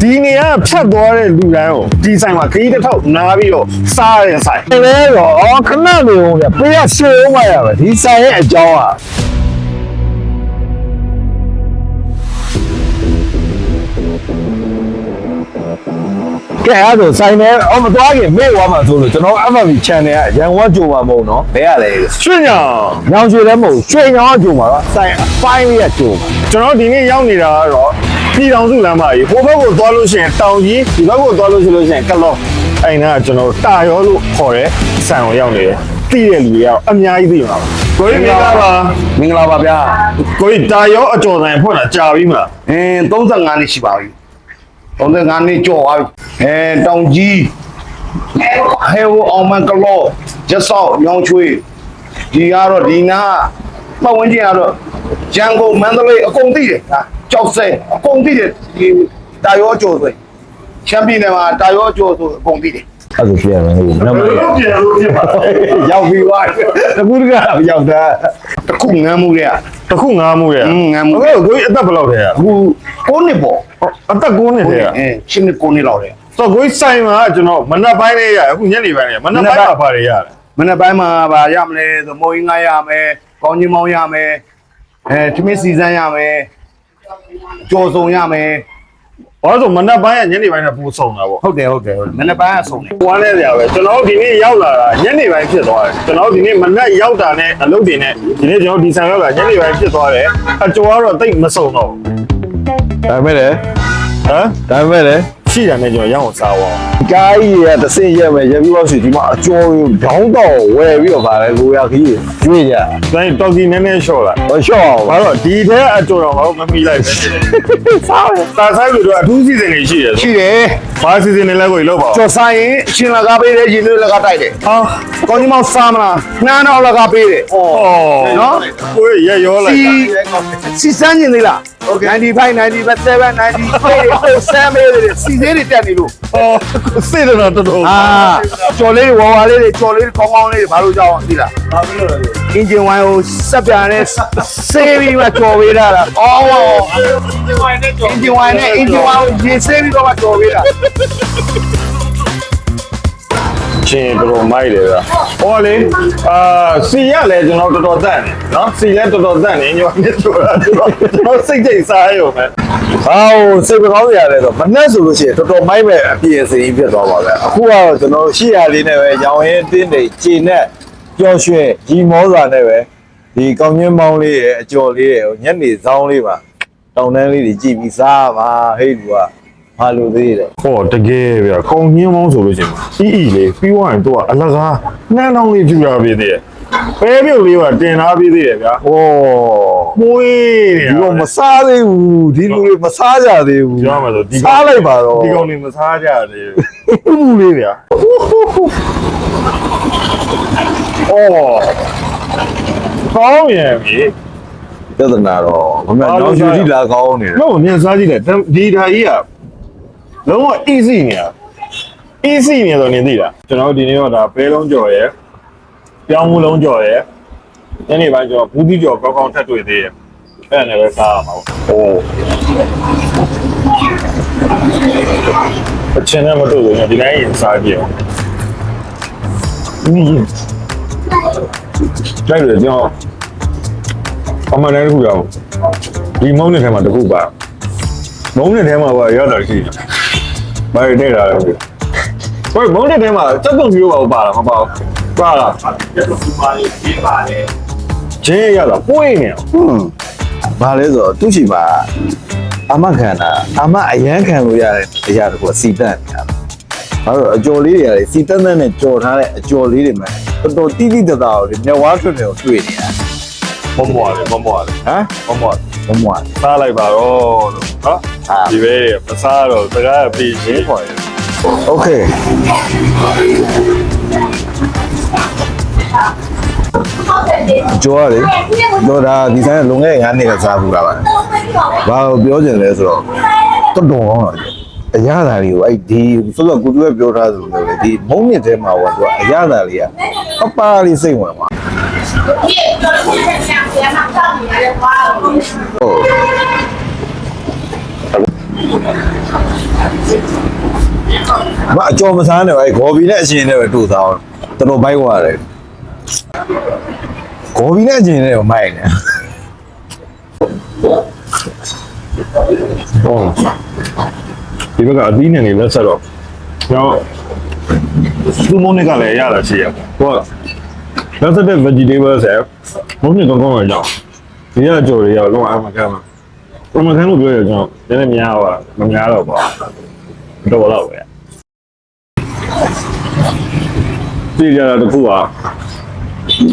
ဒီနေရာဖြတ်သွားတဲ့လူတိုင်းကိုဒီဆိုင်မှာခရီးတစ်ထောက်နားပြီးတော့စားတဲ့ဆိုင်လဲတော့အော်ခဏနေဦးဗျပေးရရှေ့ဦးမရပဲဒီဆိုင်ရဲ့အကြောင်းอ่ะကဲအဲ့ဒါဆိုဆိုင်နဲ့အော်မသွားခင်မေ့သွားမှာဆိုလို့ကျွန်တော် FB channel ကရန်ဝတ်ကြိုမှာမဟုတ်နော်ဘယ်ရလဲရွှေညောင်ညောင်ရွှေလည်းမဟုတ်ရွှေညောင်ကကြိုမှာပါဆိုင်အပိုင်းလေးကကြိုမှာကျွန်တော်ဒီနေ့ရောက်နေတာကတော့ ပြည်တော်စုလမ်းမကြီးဟိုဘက်ကိုသွားလို့ရှိရင်တောင်ကြီးဒီဘက်ကိုသွားလို့ရှိလို့ရှိရင်ကလော့အဲ့နာကကျွန်တော်တာရောလို့ခေါ်တဲ့ဆိုင်ကိုရောက်နေတယ်သိတဲ့လူတွေကတော့အများကြီးသိမှာပါကိုကြီးမင်္ဂလာပါမင်္ဂလာပါဗျာကိုကြီးတာရောအကျော်ဆိုင်ဖွင့်လာကြာပြီမလားအင်း35နှစ်ရှိပါပြီ35နှစ်ကျော်ပါပြီအဲတောင်ကြီးဟဲဝအောင်မန်ကလောကျဆောက်ညောင်ချွေးဒီကတော့ဒီနာပတ်ဝန်းကျင်ကတော့ရန်ကုန်မန္တလေးအကုန်သိတယ်ဟာ ကြောက်စဲအကုန်သိတယ်ဒီတာရောကျော်ဆိုချမ်းပြည်နယ်မှာတာရောကျော်ဆိုအကုန်သိတယ် အဲ့ဒါပြန်မယ်ဟုတ်နံပါတ် လို့ပြန်လို့ဖြစ်ပါ ရောက်ပြီဝါ တကူတကရောက်တာ တခုငမ်းမှုတဲ့ တခုငားမှုရဲ့ อืมငါးမှု ဟုတ်ကဲ့ကိုကြီးအသက်ဘယ်လောက်ထဲอ่ะ အခု9နှစ်ပေါ့ အသက်9နှစ်ထဲอ่ะ အဲ10နှစ်9နှစ်လောက်တယ် ဆိုတော့ကိုကြီးဆိုင်မှာကျွန်တော်မနက်ပိုင်းလေးရအခုညနေပိုင်းလေးမနက်ပိုင်းမှာပါတယ်ရတယ် မနေ့ပိုင်းမှာဗာရမလဲဆိုမိုးရင်းငါရမယ်ကောင်းကြီးမောင်းရမယ်အဲသမင်းစီစမ်းရမယ် ကြော်စုံရမယ်ဘာလို့ဆိုမနက်ပိုင်းကညနေပိုင်းနဲ့ပူဆုံတာပေါ့ဟုတ်တယ်ဟုတ်တယ်ဟုတ်တယ်မနေ့ပိုင်းကဆုံးတယ်ဝမ်းလဲစရာပဲကျွန်တော်တို့ဒီနေ့ရောက်လာတာညနေပိုင်းဖြစ်သွားတယ်ကျွန်တော်တို့ဒီနေ့မနက်ရောက်တာနဲ့အလုပ်တွေနဲ့ဒီနေ့ကျွန်တော်ဒီဆိုင်ရောက်လာညနေပိုင်းဖြစ်သွားတယ်အကျော်ကတော့တိတ်မဆုံတော့ဘူးဒါမဲ့လေဟမ်ဒါမဲ့လေရှိတာနဲ့ကျွန်တော်ရအောင်စားသွားအောင် ကားကြီးကတစ်စင်းရက်မယ်ရပြီးတော့ဆိုဒီမှာအကျော်ဘောင်းတော့ဝယ်ပြီးတော့ဗာလဲလိုရခကြီးကျွေးကြဒါရင်တော်ကီနည်းနည်းရှော့လာဟောရှော့အောင်ဘာလို့ဒီထဲအကျော်တော့ဘာလို့မမီလိုက်ပဲစားတယ်စားဆိုင်လို့တော့အထူးစီစဉ်နေရှိတယ်ရှိတယ်ဘာစီစဉ်နေလဲကိုကြီးလောက်ပါဦးကြော်ဆိုင်ရင်အရှင်လကားပေးတယ်ရင်လေးလကားတိုက်တယ်ဟာကောင်းကြီးမောင်းစားမလားနှမ်းတော့လကားပေးတယ်ဩနော်ကိုကြီးရရောလိုက်စီတာစီစမ်းနေသေးလား 95 97 98ဆမ်းမေးတယ်စီသေးတွေတက်နေလို့ဩစေတနာတော်တော်အာကြော်လေးတွေဝါဝါလေးတွေကြော်လေးတွေကောင်းကောင်းလေးတွေဘာလို့ကြောက်အောင်သိလားဘာဖြစ်လို့လဲအင်ဂျင်ဝိုင်းကိုစက်ပြန်နဲ့ဆေးပြီးမှကြော်ပေးတာလားအော်အင်ဂျင်ဝိုင်းနဲ့အင်ဂျင်ဝိုင်းကိုရေဆေးပြီးတော့မှကြော်ပေးတာ ချင်းတော်တော်မိုက်တယ်ဗျာဟောလေအာစီရလဲကျွန်တော်တော်တော်တန့်တယ်နော်စီလဲတော်တော်တန့်နေညောမြစ်ဆိုတာကျွန်တော်ကျွန်တော်စိတ်ကြိတ်စားရုံပဲဟောစိတ်မကောင်းရလဲဆိုမနဲ့ဆိုလို့ရှိရင်တော်တော်မိုက်မဲ့အပြည့်အစုံဖြစ်သွားပါပဲအခုကတော့ကျွန်တော်ရှိရလေးနဲ့ပဲရောင်ရင်တင်းနေခြေနဲ့ပျော်ရွှင်ရီမောစွာနဲ့ပဲဒီကောင်းချင်းမောင်းလေးရဲ့အကျော်လေးရဲ့ညနေဆောင်လေးပါတောင်တန်းလေးတွေကြည့်ပြီးစားပါဟေးလူက မလိုသေးတယ်ဟောတကယ်ဗျာခုံညင်းမောင်းဆိုလို့ချင်းအီအီလေးပြီးသွားရင်တော့အလကားနှမ်းတောင်းလေးပြူလာပြီသေးတယ်ပဲပြုတ်လေးကတင်ထားပြီးသေးတယ်ဗျာဩမွေးနေဒီတော့မစားသေးဘူးဒီလူတွေမစားကြသေးဘူးပြောမှာဆိုဒီစားလိုက်ပါတော့ဒီကောင်လေးမစားကြသေးဘူးဘူးလေးဗျာအော်ကောင်းရဲ့ပြီပြဿနာတော့မမနောင်ယူကြည့်လာကောင်းနေတယ်တော့မြန်စားကြည့်တယ်ဒီဓာကြီးက လုံးဝ easy နေတာ easy နေဆိုနေသိလားကျွန်တော်ဒီနေ့တော့ဒါပဲလုံးကြော်ရယ်ပြောင်းမှုလုံးကြော်ရယ်ညနေပိုင်းကျော်ဘူးတိကျော်ကောင်းကောင်းထပ်တွေ့သေးတယ်အဲ့ဒါနဲ့ပဲစားရမှာပေါ့ဟိုအချင်းနဲ့မတွေ့ဘူးညဒီတိုင်းရင်စားကြည့်အောင်นี่ကြိုက်တယ်ကျွန်တော်အမှန်တည်းတစ်ခုရအောင်ဒီမုန်းတဲ့ထဲမှာတစ်ခုပါမုန်းတဲ့ထဲမှာပါရောက်တာရှိတယ် ဘာတွေနဲ့လာလဲဟိုမုန်းတဲ့ထဲမှာစက်ကုန်မျိုးပါပါလားမပါဘူးပါလားဂျင်းရတာပွေးနေအောင်ဟွန်းဘာလဲဆိုတော့သူ့ရှိမှာအမခံတာအမအရန်ခံလို့ရတဲ့အရာတခုကစီတန့်နေတာဘာလို့လဲအကျော်လေးတွေရတယ်စီတန့်တန့်နဲ့ကြော်ထားတဲ့အကျော်လေးတွေမှာတော်တော်တိတိတသားကိုမျက်ဝါးထွန်းတွေကိုတွေ့နေတာမမွားလေမမွားလေဟမ်မမွား ဘုံမွား စားလိုက်ပါတော့လို့နော် ဟာ ဒီပဲမစားတော့စကားပြီးရှင်းခေါ်ရ โอเคကျော်ရတယ်တော့ဒါဒီဆိုင်ကလုံခဲ့9နှစ်ကစားဘူးလားပါဘာကိုပြောချင်လဲဆိုတော့တော်တော်ကောင်းတာအရသာလေးကိုအဲ့ဒီဆိုတော့ကိုသူကပြောထားသလိုမျိုးလေဒီမုံမြင့်ထဲမှာဟောသူကအရသာလေးကပပလေးစိတ်ဝင်သွား ဟုတ်မအကျော်မဆန်းတယ်အဲဂေါ်ဘီနဲ့အရှင်နဲ့ပဲတို့သားအောင်တော်တော်ဘိုက်သွားတယ်ဂေါ်ဘီနဲ့အရှင်နဲ့ပဲမိုက်နေဟုတ်ဒီဘက်ကအသီးနဲ့နေလက်ဆက်တော့တော့သူမုန်းနေကလည်းရတာရှိရဟိုက လက်ဆက်တဲ့ vegetable ဆက်မုန်းနေကောင်းကောင်းရအောင်ဒီရကြော်တွေရောက်တော့အမကမ်းမှာအမကမ်းလို့ပြောရကျွန်တော်နည်းနည်းများပါမများတော့ပါတော့တော့ပဲဒီကြတာတခုက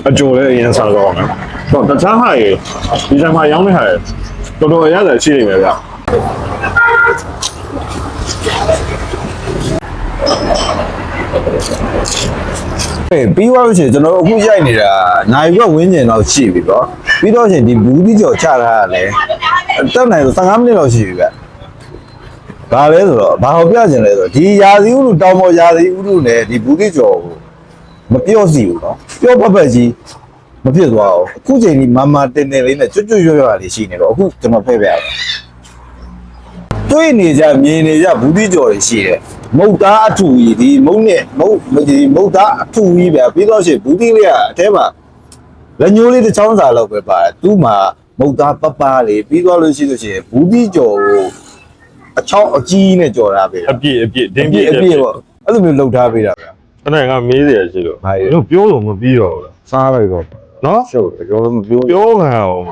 အကျော်လည်းအရင်စားတော့မယ်တော့တခြားဟာရေဒီဆိုင်မှာရောင်းနေဟာရေတော်တော်ရရရှိနေမယ်ဗျ အေးပြီးသွားလို့ရှိရင်ကျွန်တော်တို့အခုရိုက်နေတာနိုင်ဘက်ဝင်းကျင်တော့ရှိပြီပေါ့ပြီးတော့ရှင်ဒီဘူးတိကျော်ချထားတာလည်းတက်နိုင်ဆို15မိနစ်လောက်ရှိပြီဗျဘာလဲဆိုတော့ဘာဟောပြချင်လဲဆိုတော့ဒီရာသီဥတုတောင်ပေါ်ရာသီဥတုနဲ့ဒီဘူးတိကျော်ကိုမပြော့စီဘူးနော်ပြော့ပတ်ပတ်ကြီးမဖြစ်သွားအောင်အခုချိန်ဒီမာမာတင်တင်လေးနဲ့ကျွတ်ကျွတ်ရွရွလေးရှိနေတော့အခုကျွန်တော်ဖဲ့ပြရအောင် တွေ့နေကြမြင်နေကြဘူးတိကျော်တွေရှိတယ်မုတ်သားအထူကြီးဒီမုတ်နဲ့မုတ်ဒီမုတ်သားအထူကြီးပဲပြီးတော့ရှင်ဘူးတိလေးကအထဲမှာလက်ညိုးလေးတစ်ချောင်းစာလောက်ပဲပါတယ်သူ့မှာမုတ်သားပပလေးပြီးတော့လို့ရှိလို့ရှိရင်ဘူးတိကျော်ကိုအချောင်းအကြီးနဲ့ကြော်ထားပေးတာအပြည့်အပြည့်ဒအင်းပြပြည့်ည့်အပြည့်ပေါ့အဲ့လိုမျိုးလှုပ်ထားပေးတာဗျာအဲ့ဒါကမေးစရာရှိလို့ဘာလဲတို့ပြောလို့မပြီးတော့ဘူးလားစားလိုက်တော့နော်ရှုပ်တယ်ကျွန်တော်မပြောပြောခံအောင်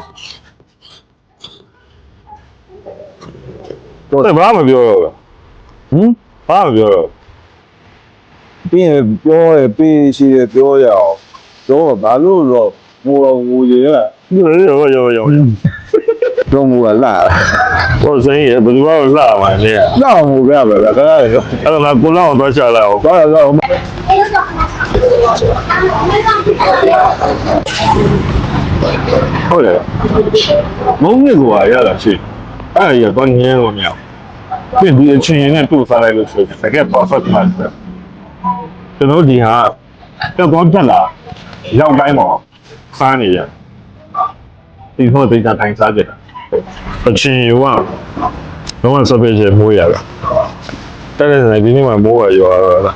တော့ဘာမှမပြောတော့ဘူးဟင်ဘာမှမပြောတော့ပြီးရင်ပြောရပြီးရှိရပြောရအောင်ပြောတော့ဘာလို့တော့ငိုတော့ငိုရရဘူးရောရောရောရောတော့ငိုလာလာတော့စိမ်းရဘယ်သူမှလှမှာလဲအဲ့တော့ငိုပြပဲဗျာခဏလေးတော့ဒါကကိုလောက်တော့ချလာအောင်တော့တော့ဟုတ်တယ်မုံနဲ့ကိုရတာရှိ အဲ့ဒါကြီးတော့ငင်းလို့မရဘူးပြင်ဒီအချင်းရင်းနဲ့တူစားလိုက်လို့ဆိုရင်တကယ် perfect match ပဲကျွန်တော်ဒီဟာတော့တော့ပြက်လာရောက်တိုင်းပေါ့စားနေရဒီဟိုဒေတာထိုင်စားကြတာအချင်းရောကတော့ sufficient မိုးရတာတဲ့တဲ့ဒီနေ့မှမိုးရရောတာ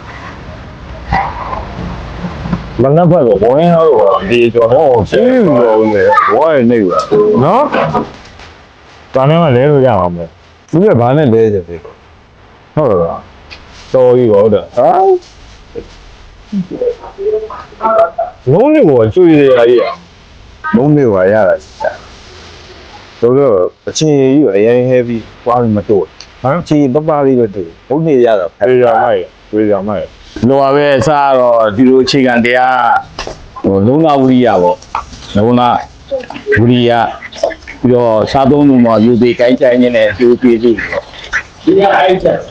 မနက်ဘက်တော့ဝင်းတော့ဒီကျော်ဟောရှင်းလို့နေဝိုင်းနေပါနော် ဒါနဲ့မှလဲလို့ရအောင်မယ်သူကဘာနဲ့လဲကြတယ်ဟုတ်လားတော်ကြီးရောတဲ့ဟာလုံးနေကိုကျွေးရရကြီးမုံလေးပါရတာတို့တော့အချင်းကြီးကိုအရင် heavy ပွားပြီးမတို့ဟမ်ချင်းပပလေးပဲတို့ဘုံနေရတော့အေးရမိုက်ကျွေးရမိုက်လောပါပဲစားတော့ဒီလိုအခြေခံတရားဟိုလုံးလာဝိရိယပေါ့လုံးလာဝိရိယ ပြီးတော့စားသုံးလို့မှယူသေးကိုင်းချိုင်းနေတဲ့ကျိုးပြေးကြည့်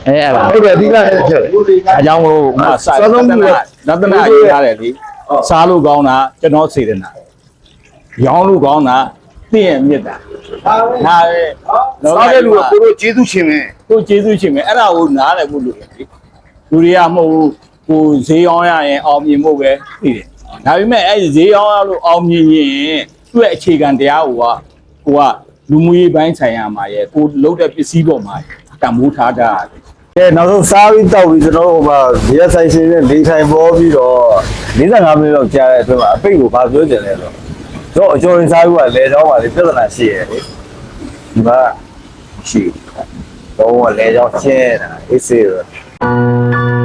အဲအဲ့ပါဟုတ်တယ်အဓိကအဲ့ချက်အကြောင်းကိုဥမာစားစားသုံးမှုကရတနာရေးရတယ်လေစားလို့ကောင်းတာကျွန်တော်စေတနာရောင်းလို့ကောင်းတာသိရင်မြစ်တာဟာပဲစားတဲ့လူကကိုတို့ကျေးဇူးရှင်ပဲကိုကျေးဇူးရှင်မယ်အဲ့ဒါကိုနားလည်မှုလို့လေလူတွေကမဟုတ်ဘူးကိုဈေးရောင်းရရင်အောင်မြင်ဖို့ပဲသိတယ်ဒါပေမဲ့အဲ့ဒီဈေးရောင်းရလို့အောင်မြင်ရင်သူ့ရဲ့အခြေခံတရားကိုက ကိုကလူမှုရေးပိုင်းဆိုင်ရာမှာရဲ့ကိုလုံးတဲ့ပစ္စည်းပေါ်မှာတံမိုးထားတာတယ်ကဲနောက်ဆုံးစားပြီးတောက်ပြီးကျွန်တော်တို့ဟိုမှာရက်ဆိုင်ရှင်နဲ့လေးထိုင်ပေါ်ပြီးတော့45မိနစ်လောက်ကြာတဲ့အတွင်းမှာအပိတ်ကိုဘာပြောချင်လဲဆိုတော့အကျော်ရင်စားပြီးကလေချောင်းပါလေပြဿနာရှိရဲ့လေဒီမှာရှိတော့လေချောင်းချင်းတာအေးစေး